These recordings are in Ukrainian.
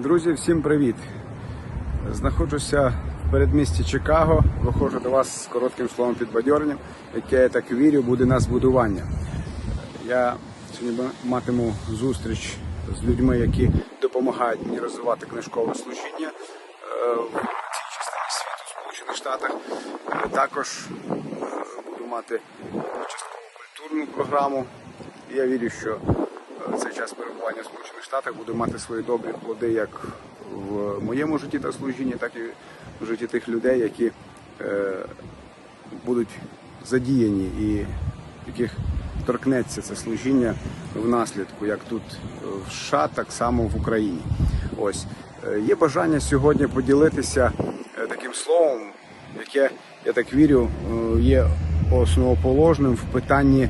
Друзі, всім привіт! Знаходжуся в передмісті Чикаго. Виходжу до вас з коротким словом підбадьоренням, яке я так вірю, буде нас будування. Я сьогодні матиму зустріч з людьми, які допомагають мені розвивати книжкове служіння е, в цій частині світу, Сполучених Штатах. Також е, буду мати частково культурну програму. Я вірю, що цей час перебування в Сполучених Штатах буде мати свої добрі плоди як в моєму житті та служінні, так і в житті тих людей, які е, будуть задіяні і яких торкнеться це служіння в наслідку, як тут в США, так само в Україні. Ось Е, є бажання сьогодні поділитися е, таким словом, яке я так вірю, е, є основоположним в питанні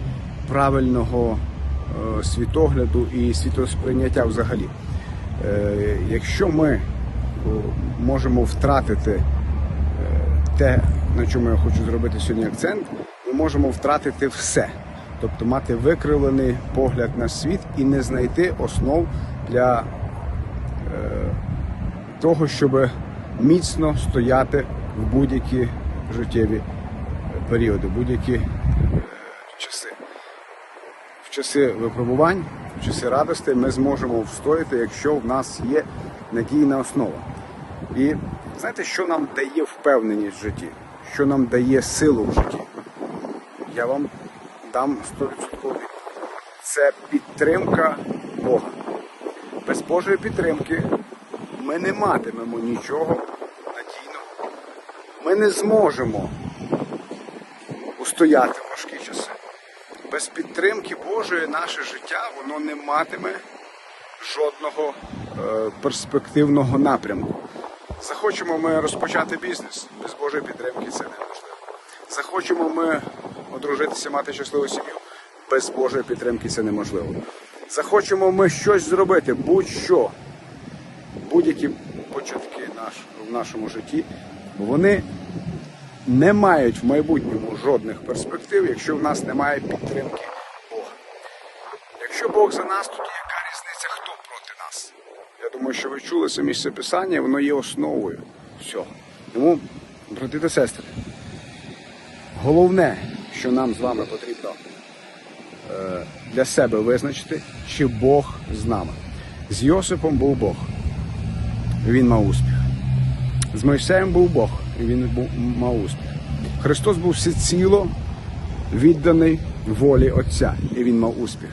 правильного світогляду і світосприйняття взагалі. Е, Якщо ми можемо втратити е, те, на чому я хочу зробити сьогодні акцент, ми можемо втратити все. Тобто мати викривлений погляд на світ і не знайти основ для е, того, щоб міцно стояти в будь-які життєві періоди, будь-які е. Часи випробувань, в часи радості ми зможемо встояти, якщо в нас є надійна основа. І знаєте, що нам дає впевненість в житті, що нам дає силу в житті? Я вам дам 100% Це підтримка Бога. Без Божої підтримки ми не матимемо нічого надійного. Ми не зможемо устояти в важкі часи. Без підтримки Божої наше життя воно не матиме жодного е, перспективного напрямку. Захочемо ми розпочати бізнес, без Божої підтримки це неможливо. Захочемо ми одружитися, мати щасливу сім'ю, без Божої підтримки це неможливо. Захочемо ми щось зробити, будь-що, будь-які початки наш, в нашому житті, вони не мають в майбутньому жодних перспектив, якщо в нас немає підтримки Бога. Якщо Бог за нас, тоді яка різниця, хто проти нас? Я думаю, що ви чули це місце писання, воно є основою всього. Тому, брати та сестри, головне, що нам з вами потрібно е, для себе визначити, чи Бог з нами. З Йосипом був Бог. Він мав успіх. З Мойсеєм був Бог, і він мав успіх. Христос був всеціло відданий волі Отця, і він мав успіх.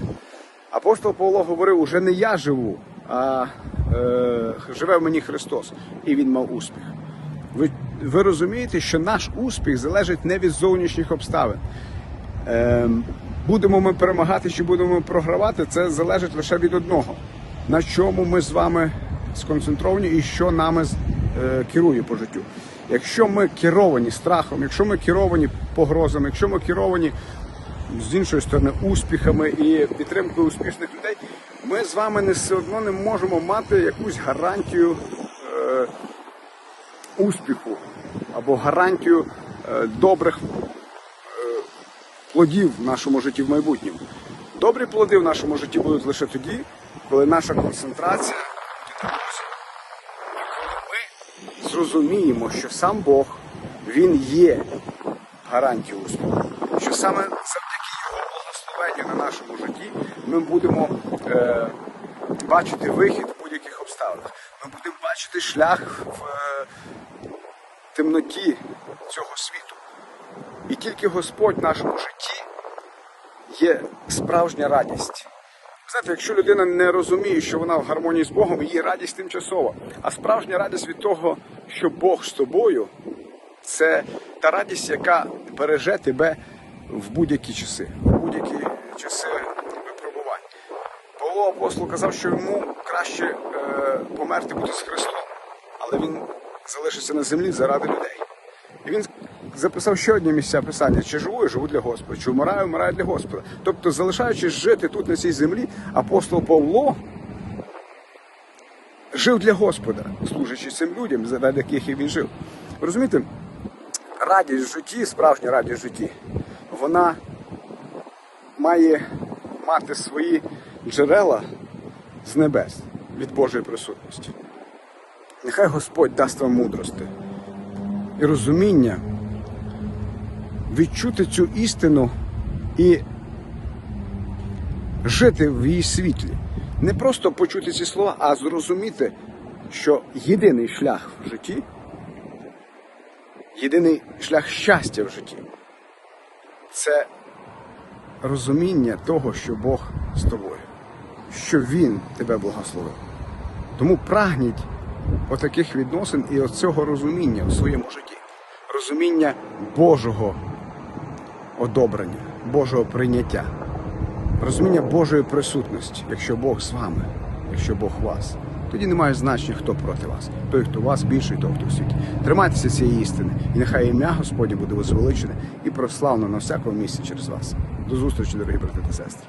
Апостол Павло говорив: уже не я живу, а е, живе в мені Христос, і він мав успіх. Ви, ви розумієте, що наш успіх залежить не від зовнішніх обставин. Е, будемо ми перемагати чи будемо ми програвати, це залежить лише від одного. На чому ми з вами сконцентровані і що нами е, керує по життю. Якщо ми керовані страхом, якщо ми керовані погрозами, якщо ми керовані з іншої сторони успіхами і підтримкою успішних людей, ми з вами не все одно не можемо мати якусь гарантію е, успіху або гарантію е, добрих е, плодів в нашому житті в майбутньому. Добрі плоди в нашому житті будуть лише тоді, коли наша концентрація ми зрозуміємо, що сам Бог Він є гарантією успіху, що саме завдяки Його благословенню на нашому житті ми будемо е, бачити вихід в будь-яких обставинах. Ми будемо бачити шлях в е, темноті цього світу. І тільки Господь в нашому житті є справжня радість. Знаєте, якщо людина не розуміє, що вона в гармонії з Богом, її радість тимчасова. А справжня радість від того, що Бог з тобою, це та радість, яка береже тебе в будь-які часи, в будь-які часи випробувань. Павло апостол казав, що йому краще е, померти бути з Христом, але він залишиться на землі заради людей. І він записав ще одні місця писання: чи живу я живу для Господа, чи вмираю, вмираю для Господа. Тобто, залишаючись жити тут на цій землі, апостол Павло жив для Господа, служачи цим людям, заради яких він жив. Розумієте, радість в житті, справжня радість в житті, вона має мати свої джерела з небес від Божої присутності. Нехай Господь дасть вам мудрости і розуміння відчути цю істину і жити в її світлі. Не просто почути ці слова, а зрозуміти, що єдиний шлях в житті, єдиний шлях щастя в житті це розуміння того, що Бог з тобою, що Він тебе благословив. Тому прагніть отаких відносин і оцього розуміння в своєму житті. Розуміння Божого одобрення, Божого прийняття, розуміння Божої присутності, якщо Бог з вами, якщо Бог вас. Тоді немає значення, хто проти вас. Той, хто вас більший, той, хто в світі. Тримайтеся цієї істини, і нехай ім'я Господнє буде возвеличене і прославлено на всякому місці через вас. До зустрічі, дорогі брати та сестри.